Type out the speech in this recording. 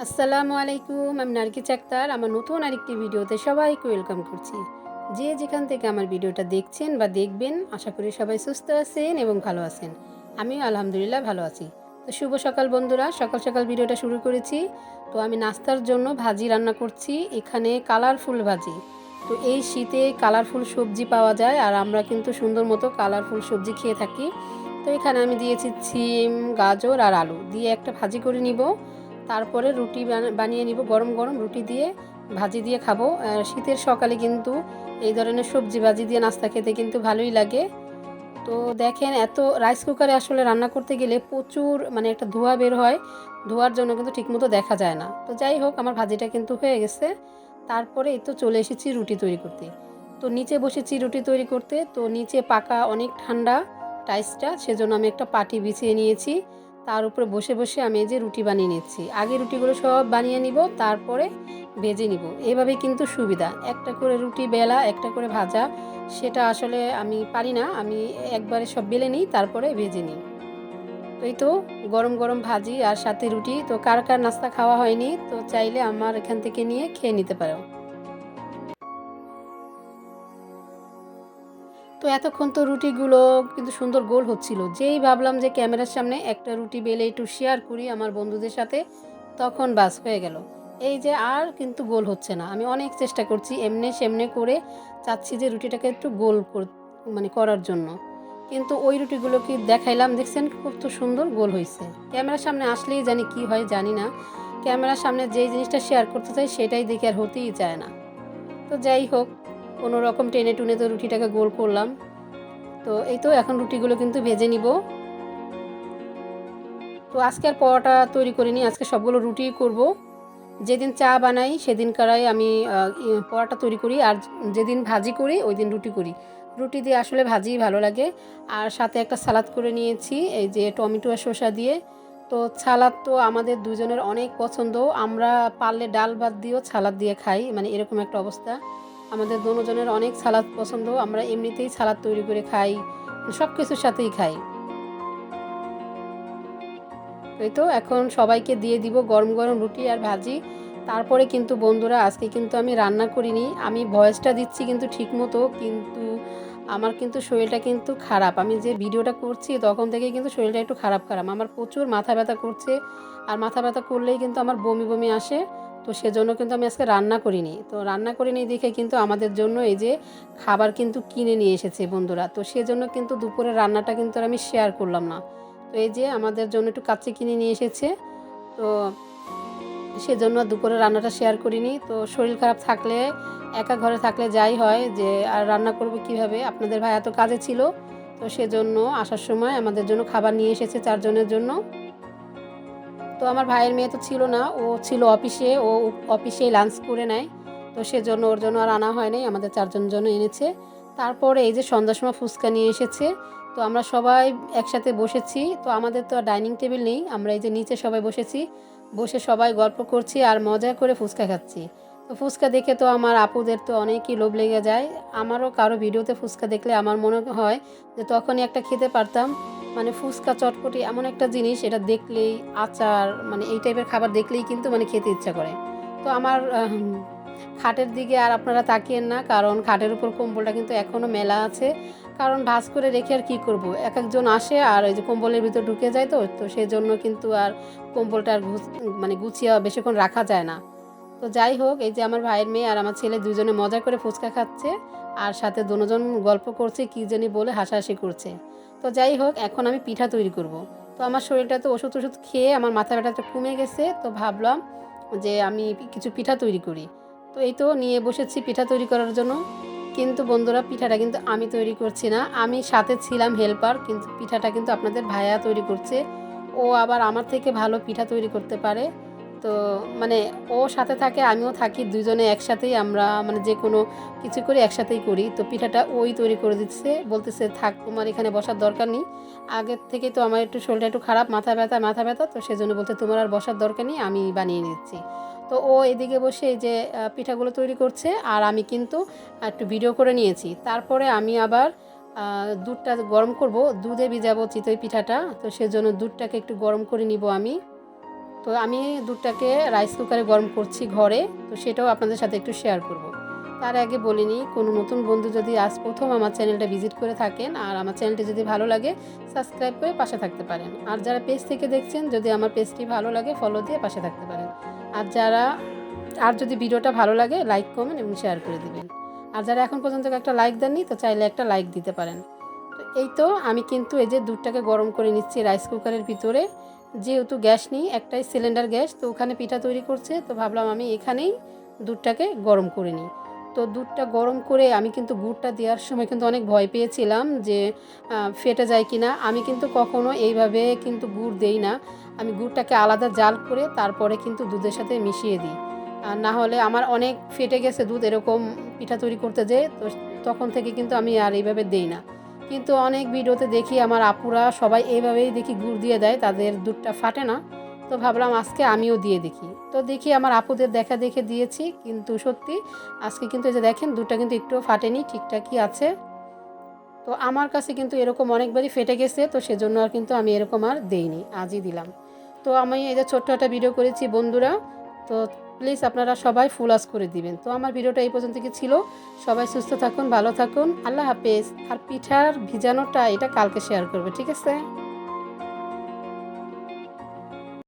আসসালামু আলাইকুম, আমি নারকি চাক্তার। আমার নতুন আরেকটি ভিডিওতে সবাইকে ওয়েলকাম করছি। যে যেখান থেকে আমার ভিডিওটা দেখছেন বা দেখবেন, আশা করি সবাই সুস্থ আছেন এবং ভালো আছেন। আমিও আলহামদুলিল্লাহ ভালো আছি। তো শুভ সকাল বন্ধুরা, সকাল সকাল ভিডিওটা শুরু করেছি। তো আমি নাস্তার জন্য ভাজি রান্না করছি, এখানে কালারফুল ভাজি। তো এই শীতে কালারফুল সবজি পাওয়া যায় আর আমরা কিন্তু সুন্দর মতো কালারফুল সবজি খেয়ে থাকি। তো এখানে আমি দিয়েছি সিম গাজর আর আলু। দিয়ে একটা ভাজি করে নিব। তারপরে রুটি বানিয়ে নিব, গরম গরম রুটি দিয়ে ভাজি দিয়ে খাব। শীতের সকালে কিন্তু এই ধরনের সবজি ভাজি দিয়ে নাস্তা খেতে কিন্তু ভালোই লাগে। তো দেখেন, এত রাইস কুকারে আসলে রান্না করতে গেলে প্রচুর মানে একটা ধোঁয়া বের হয়। ধোয়ার জন্য কিন্তু ঠিকমতো দেখা যায় না। তো যাই হোক, আমার ভাজিটা কিন্তু হয়ে গেছে। তারপরে এই তো চলে এসেছি রুটি তৈরি করতে। তো নিচে বসেছি রুটি তৈরি করতে। তো নিচে পাকা অনেক ঠান্ডা টাইসটা, সেজন্য আমি একটা পাটি বিছিয়ে নিয়েছি। তার উপরে বসে বসে আমি এই যে রুটি বানিয়ে নিচ্ছি। আগে রুটিগুলো সব বানিয়ে নিব, তারপরে ভেজে নিব। এভাবে কিন্তু সুবিধা। একটা করে রুটি বেলা, একটা করে ভাজা, সেটা আসলে আমি পারি না। আমি একবারে সব বেলে নিই, তারপরে ভেজে নিই। তো এই তো গরম গরম ভাজি আর সাথে রুটি। তো কার কার নাস্তা খাওয়া হয়নি, তো চাইলে আমার এখান থেকে নিয়ে খেয়ে নিতে পারো। তো এতক্ষণ তো রুটিগুলো কিন্তু সুন্দর গোল হচ্ছিল। যেই ভাবলাম যে ক্যামেরার সামনে একটা রুটি বেলে একটু শেয়ার করি আমার বন্ধুদের সাথে, তখন বাস হয়ে গেল। এই যে আর কিন্তু গোল হচ্ছে না। আমি অনেক চেষ্টা করছি এমনি সেমনে করে চাচ্ছি যে রুটিটাকে একটু গোল মানে করার জন্য। কিন্তু ওই রুটিগুলো কি দেখাইলাম, দেখছেন? খুব তো সুন্দর গোল হয়েছে ক্যামেরার সামনে আসলেই জানি কি হয়, জানি না। ক্যামেরার সামনে যেই জিনিসটা শেয়ার করতে চাই, সেটাই দেখে আর হতেই চায় না। তো যাই হোক কোনো রকম টেনে টুনে তো রুটিটাকে গোল করলাম। তো এই তো এখন রুটিগুলো কিন্তু ভেজে নিব। তো আজকে আর পরোটা তৈরি করিনি, আজকে সবগুলো রুটি করব। যেদিন চা বানাই সেদিন কারাই আমি পরোটা তৈরি করি আর যেদিন ভাজি করি ওই দিন রুটি করি। রুটি দিয়ে আসলে ভাজি ভালো লাগে। আর সাথে একটা সালাদ করে নিয়েছি, এই যে টমেটো আর শসা দিয়ে। তো সালাদ তো আমাদের দুজনের অনেক পছন্দ। আমরা পারলে ডাল ভাত দিয়েও ছালাদ দিয়ে খাই মানে এরকম একটা অবস্থা। আমাদের দুজনের অনেক সালাদ পছন্দ, আমরা এমনিতেই সালাদ তৈরি করে খাই সব কিছুর সাথেই খাই। এই তো, এখন সবাইকে দিয়ে দিব গরম গরম রুটি আর ভাজি। তারপরে কিন্তু বন্ধুরা, আজকে কিন্তু আমি রান্না করিনি, আমি ভয়েসটা দিচ্ছি কিন্তু ঠিক মতো কিন্তু আমার কিন্তু শরীরটা কিন্তু খারাপ। আমি যে ভিডিওটা করছি, তখন থেকে কিন্তু শরীরটা একটু খারাপ খারাপ। আমার প্রচুর মাথা ব্যথা করছে, আর মাথা ব্যথা করলেই কিন্তু আমার বমি বমি আসে। তো সেজন্য কিন্তু আমি আজকে রান্না করিনি। তো রান্না করিনি দেখে কিন্তু আমাদের জন্য এই যে খাবার কিন্তু কিনে নিয়ে এসেছে বন্ধুরা। তো সেজন্য কিন্তু দুপুরের রান্নাটা কিন্তু আমি শেয়ার করলাম না। তো এই যে আমাদের জন্য একটু কাচ্চি কিনে নিয়ে এসেছে। তো সেজন্য দুপুরে রান্নাটা শেয়ার করিনি। তো শরীর খারাপ থাকলে, একা ঘরে থাকলে যাই হয় যে আর রান্না করব কীভাবে? আপনাদের ভাই এত কাজে ছিল। তো সেজন্য আসার সময় আমাদের জন্য খাবার নিয়ে এসেছে চারজনের জন্য। তো আমার ভাইয়ের মেয়ে তো ছিল না, ও ছিল অফিসে, ও অফিসে লাঞ্চ করে নেয়। তো সেজন্য ওর জন্য আর আনা হয় নাই, আমাদের চারজন জন্য এনেছে। তারপরে এই যে সন্ধ্যার সময় ফুচকা নিয়ে এসেছে, তো আমরা সবাই একসাথে বসেছি। তো আমাদের তো ডাইনিং টেবিল নেই, আমরা এই যে নিচে সবাই বসেছি। বসে সবাই গল্প করছি আর মজা করে ফুচকা খাচ্ছি। তো ফুচকা দেখে তো আমার আপুদের তো অনেকই লোভ লেগে যায়। আমারও কারও ভিডিওতে ফুচকা দেখলে আমার মনে হয় যে তখনই একটা খেতে পারতাম। মানে ফুচকা, চটপটি এমন একটা জিনিস, এটা দেখলেই আচার মানে এই টাইপের খাবার দেখলেই কিন্তু মানে খেতে ইচ্ছা করে। তো আমার খাটের দিকে আর আপনারা তাকিয়েন না, কারণ খাটের উপর কম্বলটা কিন্তু এখনও মেলা আছে। কারণ ভাজ করে রেখে আর কী করব? এক একজন আসে আর ওই যে কম্বলের ভিতর ঢুকে যায় তো তো সেই জন্য কিন্তু আর কম্বলটা আর মানে গুছিয়ে বেশিক্ষণ রাখা যায় না। তো যাই হোক, এই যে আমার ভাইয়ের মেয়ে আর আমার ছেলে দুজনে মজা করে ফুচকা খাচ্ছে আর সাথে দুজন গল্প করছে, কী জানি বলে হাসাহাসি করছে। তো যাই হোক, এখন আমি পিঠা তৈরি করব। তো আমার শরীরটা তো ওষুধ ওষুধ খেয়ে আমার মাথা ব্যথাটা কমে গেছে, তো ভাবলাম যে আমি কিছু পিঠা তৈরি করি। তো এই তো নিয়ে বসেছি পিঠা তৈরি করার জন্য। কিন্তু বন্ধুরা, পিঠাটা কিন্তু আমি তৈরি করছি না। আমি সাথে ছিলাম হেল্পার, কিন্তু পিঠাটা কিন্তু আপনাদের ভাইয়া তৈরি করছে। ও আবার আমার থেকে ভালো পিঠা তৈরি করতে পারে। তো মানে ও সাথে থাকে, আমিও থাকি, দুজনে একসাথেই আমরা মানে যে কোনো কিছু করে, একসাথেই করি। তো পিঠাটা ওই তৈরি করে দিচ্ছে, বলতেছে, থাক, তোমার এখানে বসার দরকার নেই। আগের থেকে তো আমার একটু শরীরটা একটু খারাপ, মাথা ব্যথা মাথা ব্যথা, তো সেজন্য বলতে তোমার আর বসার দরকার নেই, আমি বানিয়ে নিচ্ছি। তো ও এদিকে বসে এই যে পিঠাগুলো তৈরি করছে, আর আমি কিন্তু একটু ভিডিও করে নিয়েছি। তারপরে আমি আবার দুধটা গরম করব, দুধে ভিজাবো চিতই পিঠাটা, তো সেজন্য দুধটাকে একটু গরম করে নিব আমি। তো আমি দুধটাকে রাইস কুকারে গরম করছি ঘরে, তো সেটাও আপনাদের সাথে একটু শেয়ার করব। তার আগে বলিনি, কোনো নতুন বন্ধু যদি আজ প্রথম আমার চ্যানেলটা ভিজিট করে থাকেন, আর আমার চ্যানেলটি যদি ভালো লাগে সাবস্ক্রাইব করে পাশে থাকতে পারেন। আর যারা পেজ থেকে দেখছেন, যদি আমার পেজটি ভালো লাগে ফলো দিয়ে পাশে থাকতে পারেন। আর যারা, আর যদি ভিডিওটা ভালো লাগে লাইক কমেন্ট এবং শেয়ার করে দিবেন। আর যারা এখন পর্যন্ত একটা লাইক দেননি, তো চাইলে একটা লাইক দিতে পারেন। এই তো, আমি কিন্তু এই যে দুধটাকে গরম করে নিচ্ছি রাইস কুকারের ভিতরে যেহেতু গ্যাস নেই, একটাই সিলিন্ডার গ্যাস, তো ওখানে পিঠা তৈরি করছে, তো ভাবলাম আমি এখানেই দুধটাকে গরম করে নিই। তো দুধটা গরম করে আমি কিন্তু গুড়টা দেওয়ার সময় কিন্তু অনেক ভয় পেয়েছিলাম যে ফেটে যায় কি না আমি কিন্তু কখনো এইভাবে কিন্তু গুড় দেই না। আমি গুড়টাকে আলাদা জাল করে তারপরে কিন্তু দুধের সাথে মিশিয়ে দিই। আর না হলে আমার অনেক ফেটে গেছে দুধ এরকম পিঠা তৈরি করতে যেয়ে, তো তখন থেকে কিন্তু আমি আর এইভাবে দেই না। কিন্তু অনেক ভিডিওতে দেখি আমার আপুরা সবাই এইভাবেই দেখি গুড় দিয়ে দেয়, তাদের দুধটা ফাটে না। তো ভাবলাম আজকে আমিও দিয়ে দেখি। তো দেখি আমার আপুদের দেখা দেখে দিয়েছি, কিন্তু সত্যি আজকে কিন্তু এই যে দেখেন দুধটা কিন্তু একটুও ফাটেনি, ঠিকঠাকই আছে। তো আমার কাছে কিন্তু এরকম অনেকবারই ফেটে গেছে, তো সেজন্য আর কিন্তু আমি এরকম আর দেইনি, আজই দিলাম। তো আমি এই যে ছোট্ট একটা ভিডিও করেছি বন্ধুরা, তো প্লিজ আপনারা সবাই ফুল আস করে দিবেন। তো আমার ভিডিওটা এই পর্যন্ত ছিল? সবাই সুস্থ থাকুন, ভালো থাকুন। আল্লাহ হাফেজ। আর পিঠার ভিজানোটা এটা কালকে শেয়ার করবে, ঠিক আছে?